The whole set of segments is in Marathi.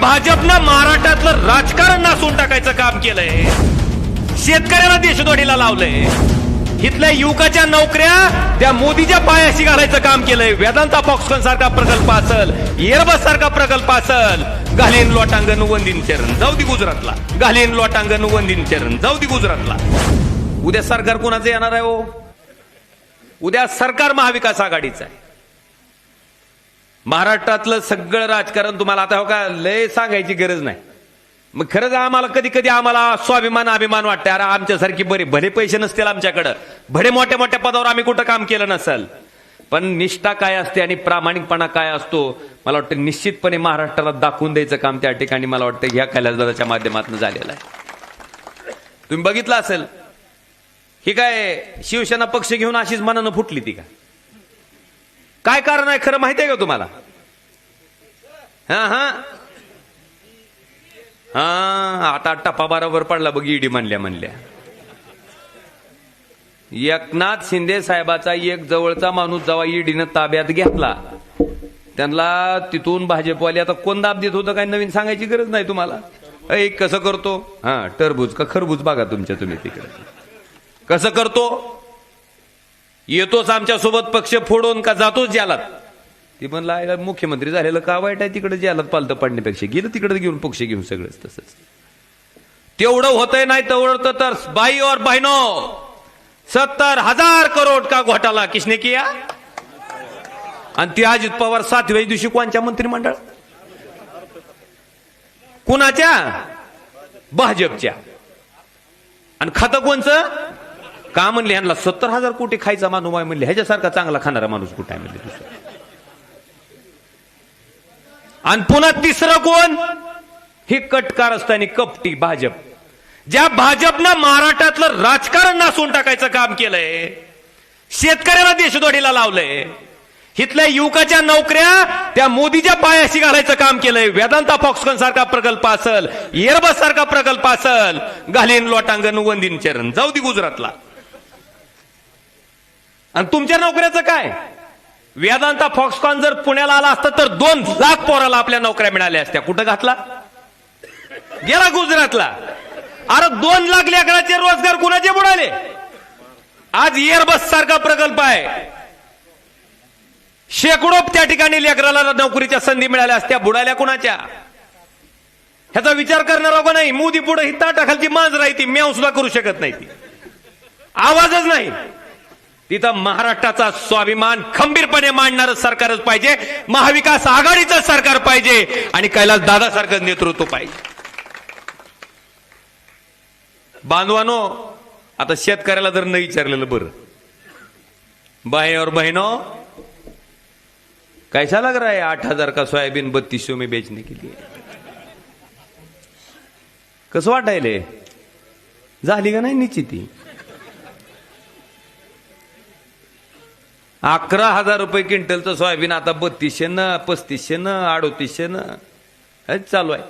भाजपनं महाराष्ट्रातलं राजकारण नासून टाकायचं काम केलंय. शेतकऱ्याला देशदोडीला लावलंय. इथल्या युवकाच्या नोकऱ्या त्या मोदीच्या पायाशी घालायचं काम केलंय. वेदांता फॉक्सकॉन सारखा प्रकल्प असल एअरबस सारखा प्रकल्प असल घालीन लोटांगण वंदीन चरण. जाऊ दे गुजरातला. घालीन लोटांगण वंदीन चरण. जाऊ दे गुजरातला. उद्या सरकार कोणाचं येणार आहे हो? उद्या सरकार महाविकास आघाडीचं आहे. महाराष्ट्रातलं सगळं राजकारण तुम्हाला आता हो का लय सांगायची गरज नाही. मग खरंच आम्हाला कधी कधी आम्हाला स्वाभिमान अभिमान वाटतं अरे आमच्यासारखी बरे भले पैसे नसतील आमच्याकडं. भले मोठ्या मोठ्या पदावर आम्ही कुठं काम केलं नसेल. पण निष्ठा काय असते आणि प्रामाणिकपणा काय असतो? मला वाटतं निश्चितपणे महाराष्ट्राला दाखवून द्यायचं काम त्या ठिकाणी मला वाटतं ह्या कलाच्या माध्यमातून झालेलं आहे. तुम्ही बघितलं असेल? ही काय शिवसेना पक्ष घेऊन अशीच मनानं फुटली ती का? काय कारण आहे खरं माहिती आहे का तुम्हाला? हा हा. हा आता टप्पा बरोबर पडला बघ ईडी म्हणल्या म्हणल्या. एकनाथ शिंदे साहेबाचा एक जवळचा माणूस जेव्हा ईडीनं ताब्यात घेतला त्यांना तिथून भाजपवाले आता कोण दाब देत होतं काय नवीन सांगायची गरज नाही तुम्हाला? एक कसं करतो? हा टरबूज का खरबूज बघा तुमच्या तुम्ही तिकडे. कसं करतो? येतोच आमच्यासोबत पक्ष फोडून का जातोच ज्यालात? ती म्हणला मुख्यमंत्री झालेलं का वाईट आहे? तिकडे ज्यालात पालतं पाडण्यापेक्षा. गेलं तिकडे घेऊन पक्ष घेऊन सगळंच तसंच. तेवढं होतंय नाही तेवढं तर बाई और बहिनो सत्तर हजार करोड का घोटाला किसने किया? आणि ती अजित पवार सातव्या दिवशी कोणच्या मंत्रिमंडळ? कुणाच्या? भाजपच्या. आणि खातं कोणचं? का म्हणले ह्यांना सत्तर हजार कोटी खायचा माणूस आहे म्हणले ह्याच्यासारखा चांगला खाणारा माणूस कुठे आहे म्हणले दुसरा? आणि पुन्हा तिसरं कोण? हे कटकार असताना कपटी भाजप. ज्या भाजपनं महाराष्ट्रातलं राजकारण नासून टाकायचं काम केलंय शेतकऱ्याला देशदोडीला लावलंय इथल्या युवकाच्या नोकऱ्या त्या मोदीच्या पायाशी घालायचं काम केलंय वेदांता फॉक्सकॉन सारखा प्रकल्प असल एअरबस सारखा प्रकल्प असल घालीन लोटांगण वंदीन चरण जाऊ दे गुजरातला. आणि तुमच्या नोकऱ्याचं काय? वेदांता फॉक्सकॉन जर पुण्याला आला असता तर दोन लाख पोराला आपल्या नोकऱ्या मिळाल्या असत्या. कुठं घातला? गेला गुजरातला. अरे दोन लाख लेकराचे रोजगार कुणाचे बुडाले? आज एअरबस सारखा प्रकल्प आहे. शेकडो त्या ठिकाणी लेकराला नोकरीच्या संधी मिळाल्या असत्या. बुडाल्या कुणाच्या? ह्याचा विचार करणार हो का नाही? मोदी पुढे ही ताटाखालची मांज ती. म्याव सुद्धा करू शकत नाही ती. आवाजच नाही. तिथं महाराष्ट्राचा स्वाभिमान खंबीरपणे मांडणारं सरकारच पाहिजे. महाविकास आघाडीचं सरकार पाहिजे. आणि कैलास दादासारखं नेतृत्व पाहिजे. बांधवानो आता शेतकऱ्याला जर न विचारलेलं बरं. बाई और बहिनो कैसा लग रहा है आठ हजार का सोयाबीन बत्तीस सौ में बेचने के लिए कसं वाटायले? झाली का नाही निश्चिती? अकरा हजार रुपये क्विंटलचं सोयाबीन आता बत्तीसशे न पस्तीसशे न अडोतीसशे न चालू आहे.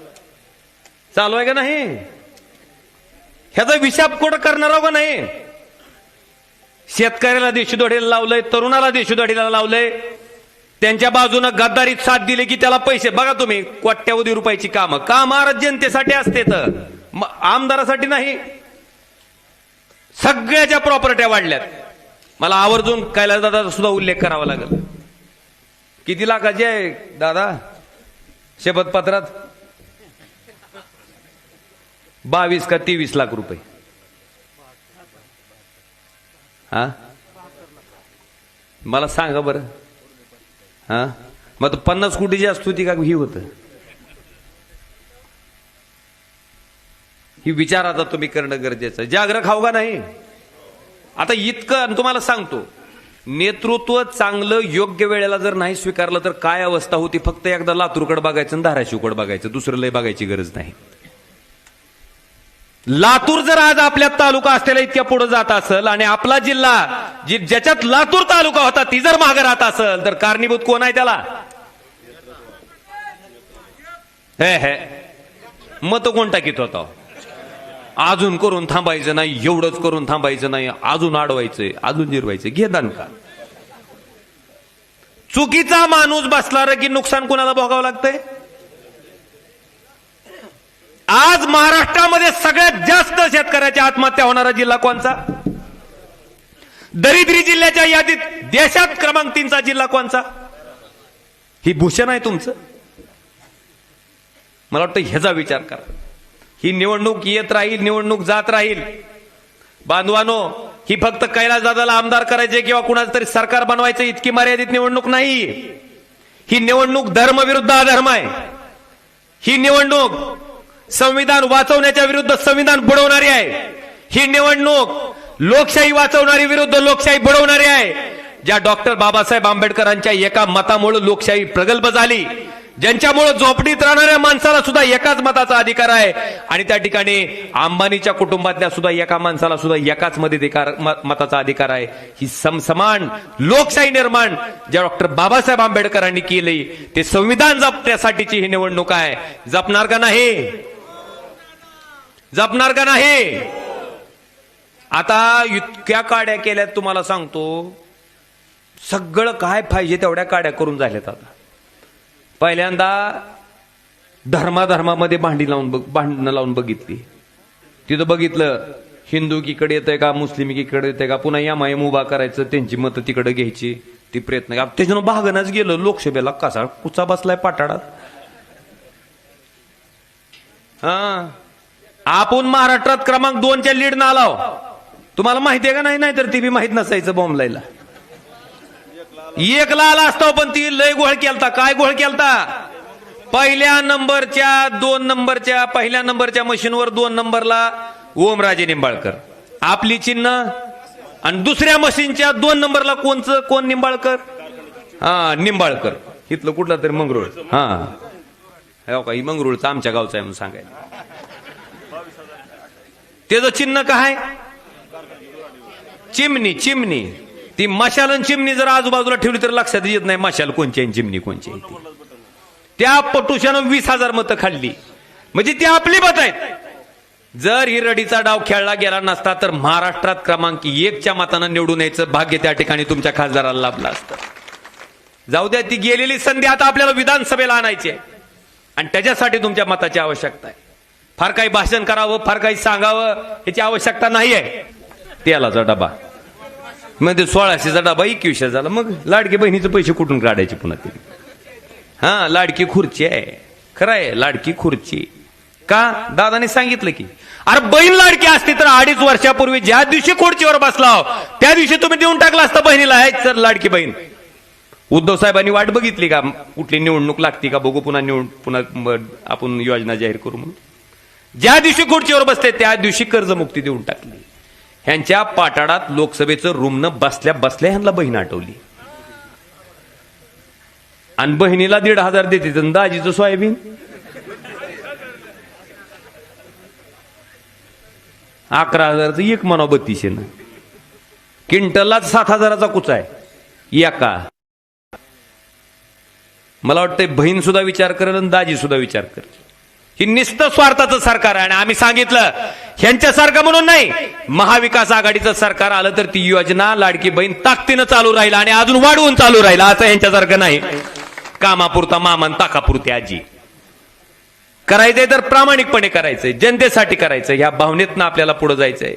चालू आहे का नाही? ह्याचा विशाप कुठं करणार हो का नाही? शेतकऱ्याला देशोदोडीला लावलंय तरुणाला देशोदोडीला लावलंय. त्यांच्या बाजूनं गद्दारीत साथ दिली की त्याला पैसे बघा तुम्ही कोट्यावधी रुपयाची कामं. कामार जनतेसाठी असते तर आमदारासाठी नाही. सगळ्याच्या प्रॉपर्ट्या वाढल्यात. मला आवर्जून कैलास दादा सुद्धा उल्लेख करावा लागेल. किती लाखाची आहे दादा? शपथपत्रात बावीस का तेवीस लाख रुपये. हा? मला सांगा बरं. हा? मग आता पन्नास कोटीची असतो ती का ही होतं? ही विचार आता तुम्ही करणं गरजेचं आहे. खाऊ का नाही? आता इतकं आणि तुम्हाला सांगतो नेतृत्व चांगलं योग्य वेळेला जर नाही स्वीकारलं तर काय अवस्था होती? फक्त एकदा लातूरकडे बघायचं आणि धाराशिवकड बघायचं. दुसरं लय बघायची गरज नाही. लातूर जर आज आपल्या तालुका असलेला इतक्या पुढे जात असेल आणि आपला जिल्हा जी ज्याच्यात लातूर तालुका होता ती जर मागे राहत असेल तर कारणीभूत कोण आहे त्याला? हे हे. मत कोण टाकीत होता? अजून करून थांबायचं नाही एवढंच करून थांबायचं नाही अजून अडवायचंय अजून जिरवायचं. घे का चुकीचा माणूस बसला रे की नुकसान कोणाला भोगावं लागतंय? आज महाराष्ट्रामध्ये सगळ्यात जास्त शेतकऱ्याच्या आत्महत्या होणारा जिल्हा कोणचा? दरिद्री जिल्ह्याच्या यादीत देशात क्रमांक तीनचा जिल्हा कोणचा? ही भूषण आहे तुमचं. मला वाटतं ह्याचा विचार करा. ही निवडणूक येत राहील निवडणूक जात राहील. बांधवानो ही फक्त कैलास दादाला आमदार करायचे किंवा कुणाचं तरी सरकार बनवायचं इतकी मर्यादित निवडणूक नाही. ही निवडणूक धर्म विरुद्ध अधर्म आहे. ही निवडणूक संविधान वाचवण्याच्या विरुद्ध संविधान बुडवणारी आहे. ही निवडणूक लोकशाही वाचवणारी विरुद्ध लोकशाही बुडवणारी आहे. ज्या डॉक्टर बाबासाहेब आंबेडकरांच्या एका मतामुळे लोकशाही प्रगल्भ झाली ज्यांच्यामुळे झोपडीत राहणाऱ्या माणसाला सुद्धा एकाच मताचा अधिकार आहे. आणि त्या ठिकाणी अंबानीच्या कुटुंबातल्या सुद्धा एका माणसाला सुद्धा एकाच मध्ये अधिकार मताचा अधिकार आहे. ही समसमान लोकशाही निर्माण ज्या डॉक्टर बाबासाहेब आंबेडकरांनी केली ते संविधान जपण्यासाठीची ही निवडणूक आहे. जपणार का नाही? जपणार का नाही? आता इतक्या काड्या केल्यात तुम्हाला सांगतो. सगळं काय पाहिजे तेवढ्या काड्या करून झाल्यात आता. पहिल्यांदा धर्माधर्मामध्ये भांडी लावून बघ भांडणं लावून बघितली. तिथं बघितलं हिंदू किकडे येतंय का मुस्लिम किकडे येतंय का पुन्हा या मायम उभा करायचं त्यांची मतं तिकडे घ्यायची ती प्रयत्न त्याच्यानं भागणच गेलं लोकसभेला कसा कुचा बसलाय पाटाडात? हा. आपण महाराष्ट्रात क्रमांक दोनच्या लीडनं आलाव. तुम्हाला माहिती आहे का नाही? नाही तर ती बी माहीत नसायचं बॉम्बलायला एक लाल असतो पण ती लय गोळ केलता. काय गोळ केलता? पहिल्या नंबरच्या दोन नंबरच्या पहिल्या नंबरच्या मशीनवर दोन नंबरला ओमराजे निंबाळकर. आपली चिन्ह आणि दुसऱ्या मशीनच्या दोन नंबरला कोणचं? कोण निंबाळकर? हा निंबाळकर. इथलं कुठला तरी मंगरुळ. हा. हो का ही मंगरुळचं आमच्या गावचं आहे म्हणून सांगायला त्याचं चिन्ह काय? चिमणी चिमणी. ती मशाल आणि चिमणी जर आजूबाजूला ठेवली तर लक्षात येत नाही मशाल कोणची आहे आणि चिमणी कोणची आहे त्या पटुशानं वीस हजार मतं खाल्ली. म्हणजे ती आपली मत आहेत. जर ही रडीचा डाव खेळला गेला नसता तर महाराष्ट्रात क्रमांक एकच्या मतानं निवडून यायचं भाग्य त्या ठिकाणी तुमच्या खासदाराला लाभलं असतं. जाऊ द्या ती गेलेली संधी आता आपल्याला विधानसभेला आणायची आहे. आणि त्याच्यासाठी तुमच्या मताची आवश्यकता आहे. फार काही भाषण करावं फार काही सांगावं याची आवश्यकता नाही आहे. तेलाचा डबा. मग ते सोळाशेचा डबा एकवीसशे झाला. मग लाडकी बहिणीचे पैसे कुठून काढायचे पुन्हा ते? हा लाडकी खुर्ची आहे. खरं आहे लाडकी खुर्ची. का? दादाने सांगितलं की. अरे बहीण लाडकी असती तर अडीच वर्षापूर्वी ज्या दिवशी खुर्चीवर बसला हो, त्या दिवशी तुम्ही देऊन टाकला असता बहिणीला. आहे तर लाडकी बहीण. उद्धव साहेबांनी वाट बघितली का? कुठली निवडणूक लागती का? बघू पुन्हा निवड पुन्हा आपण योजना जाहीर करू म्हणून. ज्या दिवशी खुर्चीवर बसते त्या दिवशी कर्जमुक्ती देऊन टाकली. ह्यांच्या पाटाडात लोकसभेचं रुमनं बसल्या बसल्या ह्यांना बहीण आठवली. आणि बहिणीला दीड हजार देते तर दाजीचं सोयाबीन? अकरा हजाराचं एक म्हणा बत्तीसशे ना क्विंटललाच सात हजाराचा कुचा आहे. एका. मला वाटतंय बहीण सुद्धा विचार करेल आणि दाजी सुद्धा विचार करेल. ही निस्त स्वार्थाचं सरकार आहे. आणि आम्ही सांगितलं ह्यांच्यासारखं म्हणून नाही महाविकास आघाडीचं सरकार आलं तर ती योजना लाडकी बहीण ताकदीनं चालू राहील आणि अजून वाढवून चालू राहील असं ह्यांच्यासारखं नाही. कामापुरता मामन ताकापुरती आजी. करायचंय तर प्रामाणिकपणे करायचंय जनतेसाठी करायचंय. ह्या भावनेतनं आपल्याला पुढे जायचंय.